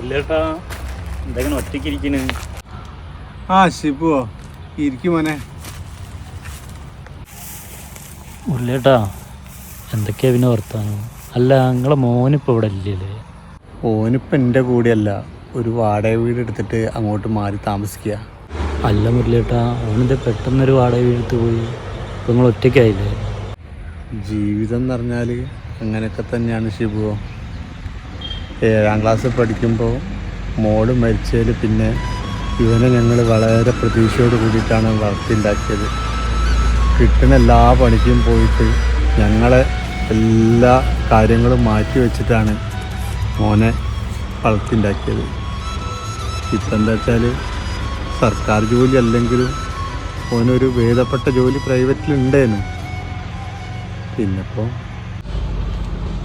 മുല്ലേട്ടാ എന്തെങ്കിലും ഒറ്റയ്ക്ക് ഇരിക്കണ്? ആ ഷിബുവോ ഇരിക്കും മോനെ. മുല്ലേട്ടാ എന്തൊക്കെയാ പിന്നെ വർത്താനം? അല്ല നിങ്ങളെ മോനിപ്പോൾ ഇവിടെ ഇല്ലല്ലേ? ഓനിപ്പം എന്റെ കൂടെയല്ല. ഒരു വാടക വീട് എടുത്തിട്ട് അങ്ങോട്ട് മാറി താമസിക്കുക അല്ല മുരളിയേട്ടാ ഓനിത് പെട്ടെന്നൊരു വാടക വീട് പോയി. ഇപ്പം നിങ്ങൾ ഒറ്റയ്ക്കായില്ലേ? ജീവിതം എന്ന് പറഞ്ഞാൽ അങ്ങനെയൊക്കെ തന്നെയാണ് ഷിബുവോ ഏഴാം ക്ലാസ്സിൽ പഠിക്കുമ്പോൾ മോൾ മരിച്ചതിൽ പിന്നെ ഇവനെ ഞങ്ങൾ വളരെ പ്രതീക്ഷയോട് കൂടിയിട്ടാണ് വളർത്തിണ്ടാക്കിയത്. കിട്ടുന്ന എല്ലാ പണിക്കും പോയിട്ട് ഞങ്ങളെ എല്ലാ കാര്യങ്ങളും മാറ്റി വെച്ചിട്ടാണ് മോനെ വളർത്തിണ്ടാക്കിയത്. ഇപ്പം എന്താ വെച്ചാൽ സർക്കാർ ജോലി അല്ലെങ്കിലും ഓനൊരു ഭേദപ്പെട്ട ജോലി പ്രൈവറ്റിലുണ്ടേനു. പിന്നിപ്പോൾ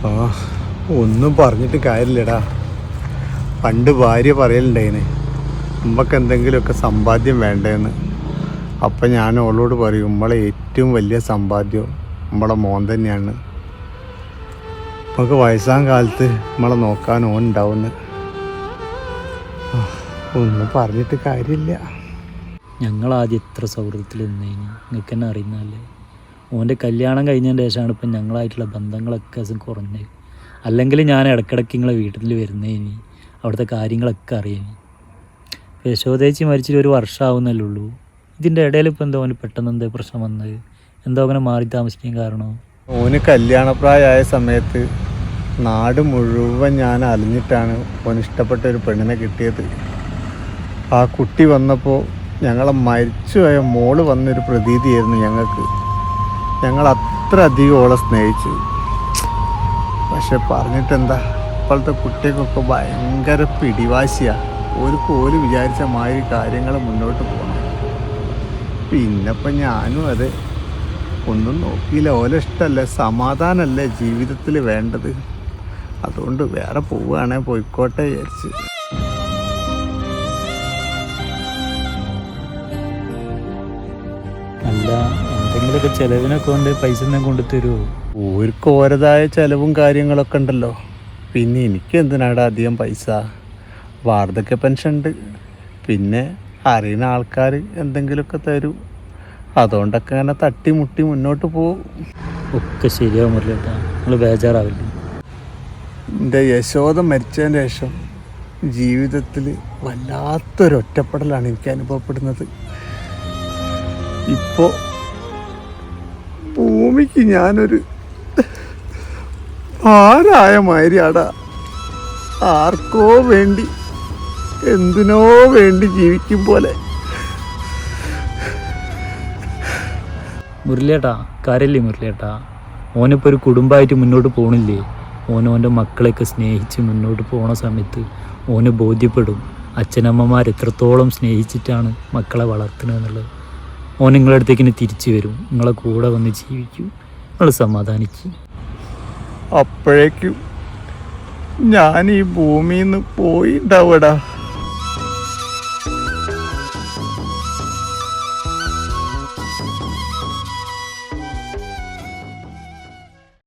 ആ ഒന്നും പറഞ്ഞിട്ട് കാര്യമില്ലടാ. പണ്ട് ഭാര്യ പറയലുണ്ടായിന് നമുക്ക് എന്തെങ്കിലുമൊക്കെ സമ്പാദ്യം വേണ്ടേന്ന്. അപ്പം ഞാൻ ഓളോട് പറയും നമ്മളെ ഏറ്റവും വലിയ സമ്പാദ്യം നമ്മളെ മോൻ തന്നെയാണ്. നമുക്ക് വയസ്സാം കാലത്ത് നമ്മളെ നോക്കാൻ ഓൻ ഉണ്ടാവുന്നു. ഒന്നും പറഞ്ഞിട്ട് കാര്യമില്ല. ഞങ്ങൾ ആദ്യം എത്ര സൗഹൃദത്തിൽ നിന്നേനി. നിങ്ങൾക്ക് തന്നെ അറിയുന്നതല്ലേ? ഓന്റെ കല്യാണം കഴിഞ്ഞതിന് ശേഷമാണ് ഇപ്പം ഞങ്ങളായിട്ടുള്ള ബന്ധങ്ങളൊക്കെ കുറഞ്ഞത്. അല്ലെങ്കിൽ ഞാൻ ഇടയ്ക്കിടയ്ക്ക് നിങ്ങളെ വീട്ടിൽ വരുന്നതിന് അവിടുത്തെ കാര്യങ്ങളൊക്കെ അറിയാൻ യശോദേച്ചി മരിച്ചിട്ട് ഒരു വർഷമാവുന്നല്ലേ ഉള്ളൂ. ഇതിന്റെ ഇടയിൽ ഇപ്പം എന്തോ ഓന് പെട്ടെന്ന് എന്തോ പ്രശ്നം വന്നത്? എന്തോ അങ്ങനെ മാറി താമസിക്കാൻ കാരണം? ഓന് കല്യാണപ്രായമായ സമയത്ത് നാട് മുഴുവൻ ഞാൻ അലിഞ്ഞിട്ടാണ് ഓന് ഇഷ്ടപ്പെട്ട ഒരു പെണ്ണിനെ കിട്ടിയത്. ആ കുട്ടി വന്നപ്പോൾ ഞങ്ങളെ മരിച്ചുപോയ മോൾ വന്നൊരു പ്രതീതിയായിരുന്നു ഞങ്ങൾക്ക്. ഞങ്ങൾ അത്ര അധികം ഓളെ സ്നേഹിച്ചു. പക്ഷെ പറഞ്ഞിട്ടെന്താ? ഇപ്പോഴത്തെ കുട്ടികൾക്കൊക്കെ ഭയങ്കര പിടിവാശിയാ. ഒരു പോലും വിചാരിച്ച മാതിരി കാര്യങ്ങൾ മുന്നോട്ട് പോകണം പിന്നപ്പം ഞാനും അതെ ഒന്നും നോക്കിയില്ല. ഓലെ ഇഷ്ടമല്ലേ സമാധാനമല്ലേ ജീവിതത്തിൽ വേണ്ടത്? അതുകൊണ്ട് വേറെ പോവുകയാണെ പോയിക്കോട്ടെ വിചാരിച്ച്. അല്ല എന്തെങ്കിലുമൊക്കെ ചിലവിനൊക്കെ കൊണ്ട് പൈസ ഒന്നും കൊണ്ടു തരുമോ ഓർക്ക് ഓരതായ ചിലവും കാര്യങ്ങളൊക്കെ ഉണ്ടല്ലോ. പിന്നെ എനിക്ക് എന്തിനാടാ അധികം പൈസ? വാർദ്ധക്യ പെൻഷൻ ഉണ്ട്. പിന്നെ അറിയുന്ന ആൾക്കാർ എന്തെങ്കിലുമൊക്കെ തരും. അതുകൊണ്ടൊക്കെ അങ്ങനെ തട്ടി മുട്ടി മുന്നോട്ട് പോകും. ഒക്കെ ശരിയാവും മുരളിയേട്ടാ. നിങ്ങൾ ബേജാറാവില്ലേ? എന്റെ യശോദ മരിച്ചതിന് ശേഷം ജീവിതത്തിൽ വല്ലാത്തൊരു ഒറ്റപ്പെടലാണ് എനിക്ക് അനുഭവപ്പെടുന്നത്. ഇപ്പോൾ ഭൂമിക്ക് ഞാനൊരു ആരായ മാരിയാടാ? ആർക്കോ വേണ്ടി എന്തിനോ വേണ്ടി ജീവിക്കും പോലെ. മുരളിയേട്ടാ കാര്യമില്ലേ മുരളിയേട്ടാ? ഓനിപ്പോൾ ഒരു കുടുംബമായിട്ട് മുന്നോട്ട് പോകണില്ലേ ഓനോന്റെ മക്കളെയൊക്കെ സ്നേഹിച്ച് മുന്നോട്ട് പോണ സമയത്ത് ഓന് ബോധ്യപ്പെടും അച്ഛനമ്മമാർ എത്രത്തോളം സ്നേഹിച്ചിട്ടാണ് മക്കളെ വളർത്തുന്നതെന്നുള്ളത് ഓൻ നിങ്ങളുടെ അടുത്തേക്ക് ഇനി തിരിച്ചു വരും. നിങ്ങളെ കൂടെ വന്ന് ജീവിക്കൂ. നിങ്ങൾ സമാധാനിക്കും. അപ്പോഴേക്കും ഞാൻ ഈ ഭൂമിയിൽ നിന്ന് പോയിണ്ടാവടാ